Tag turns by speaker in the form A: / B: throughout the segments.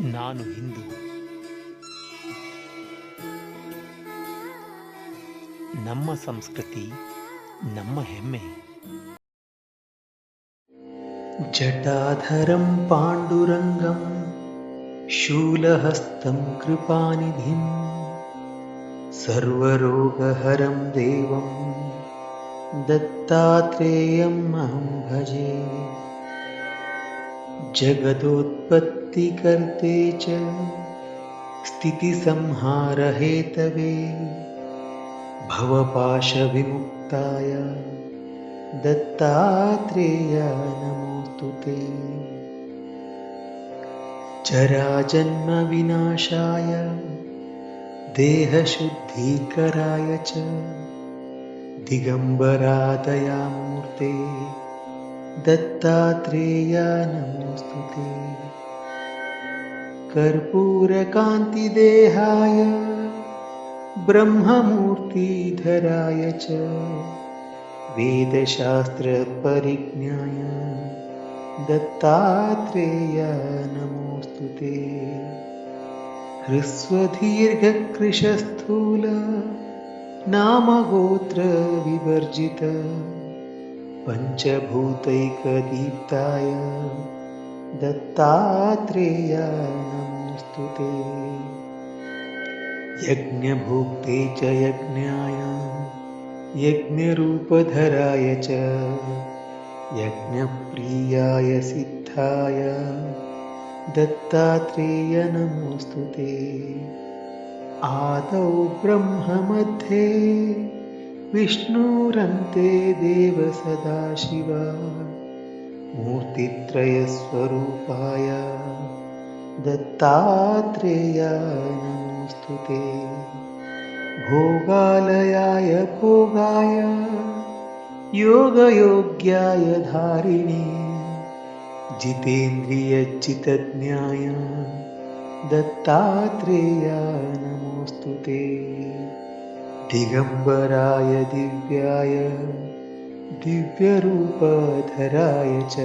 A: ನಾನು ಹಿಂದೂ. ನಮ್ಮ ಸಂಸ್ಕೃತಿ ನಮ್ಮ ಹೆಮ್ಮೆ. जटाधरं पाण्डुरङ्गं शूलहस्तं कृपानिधिं सर्वरोगहरं देवं दत्तात्रेयं अहं भजे जगदोत्पत्तिकर्ते च स्थितिसंहारहेतवे भवपाशविमुक्ताय दत्तात्रेय नमोऽस्तु ते जराजन्मविनाशाय देहशुद्धीकराय च दिगम्बरादयामूर्ते दत्तात्रेय नमोऽस्तु ते कर्पूरकान्तिदेहाय ब्रह्ममूर्तिधराय च वेदशास्त्रपरिज्ञाय दत्तात्रेय नमोऽस्तु ते ह्रस्वदीर्घकृशस्थूल नामगोत्रविवर्जित पञ्चभूतैकदीप्ताय दत्तात्रेय नमोऽस्तु ते यज्ञभुक्ते च यज्ञाय यज्ञरूपधराय च यज्ञप्रियाय सिद्धाय दत्तात्रेय नमोऽस्तु ते। आदौ ब्रह्ममध्ये विष्णुरन्ते देव सदाशिव मूर्तित्रयस्वरूपाय दत्तात्रेय नमोऽस्तु ते। भोगालयाय भोगाय योगयोग्याय धारिणे जितेन्द्रियचितज्ञाय दत्तात्रेय नमोऽस्तु ते दिगम्बराय दिव्याय दिव्यरूपधराय च।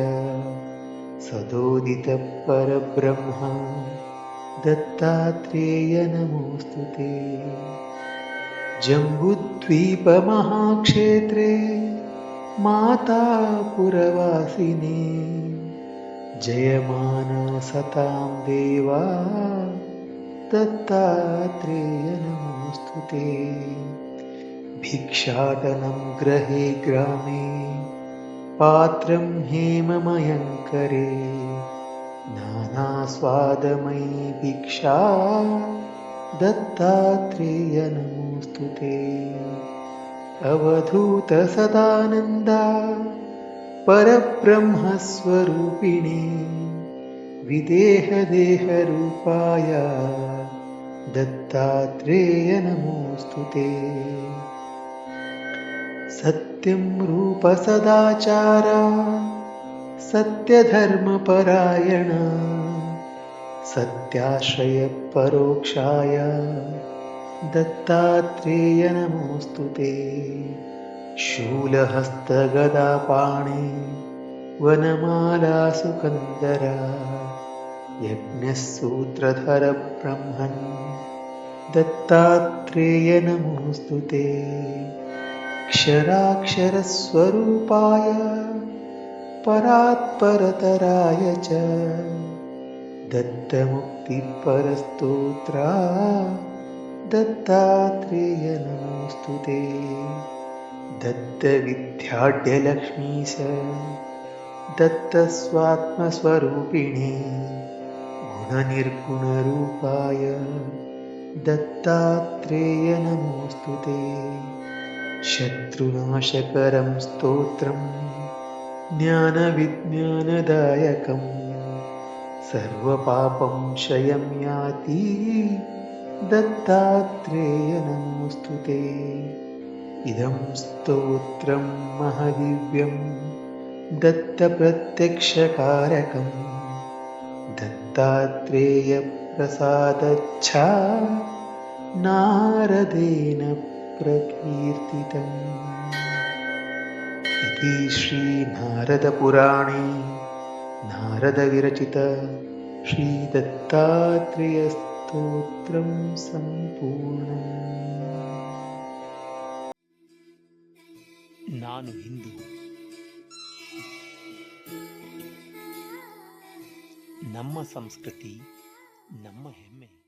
A: सदोदितपरब्रह्म दत्तात्रेय नमोऽस्तु ते। जम्बुद्वीपमहाक्षेत्रे मातापुरवासिने। जयमाना सतां देवा दत्तात्रेय नमोऽस्तु भिक्षाटनं गृहे ग्रामे पात्रं हेममयङ्करे। नानास्वादमयी भिक्षा दत्तात्रेय नमोऽस्तु ते अवधूतसदानन्दा परब्रह्मस्वरूपिणे। विदेहदेहरूपाय दत्तात्रेय नमोऽस्तु ते। सत्यं रूपसदाचारा सत्यधर्मपरायणा सत्याश्रयपरोक्षाय दत्तात्रेय नमोऽस्तु ते। शूलहस्तगदापाणि वनमालासुकन्दरा यज्ञः सूत्रधरब्रह्मन् दत्तात्रेय नमोऽस्तु ते। क्षराक्षरस्वरूपाय परात्परतराय च। दत्तमुक्तिपरस्तोत्रा दत्तात्रेय नमोऽस्तु ते दत्तविद्याढ्यलक्ष्मीश दत्तस्वात्मस्वरूपिणे गुणनिर्गुणरूपाय दत्तात्रेय नमोऽस्तु ते। शत्रुनाशकरं स्तोत्रं ज्ञानविज्ञानदायकम् सर्वपापं क्षयं याति दत्तात्रेय नमोऽस्तु ते। इदं स्तोत्रं महदिव्यं दत्तप्रत्यक्षकारकं दत्तात्रेयप्रसादच्छा नारदेन प्रकीर्तितम् इति श्रीनारदपुराणे नारदविरचित श्रीदत्तात्रेयस्तोत्रं सम्पूर्णम्
B: ನಾನು ಹಿಂದೂ ನಮ್ಮ ಸಂಸ್ಕೃತಿ ನಮ್ಮ ಹೆಮ್ಮೆ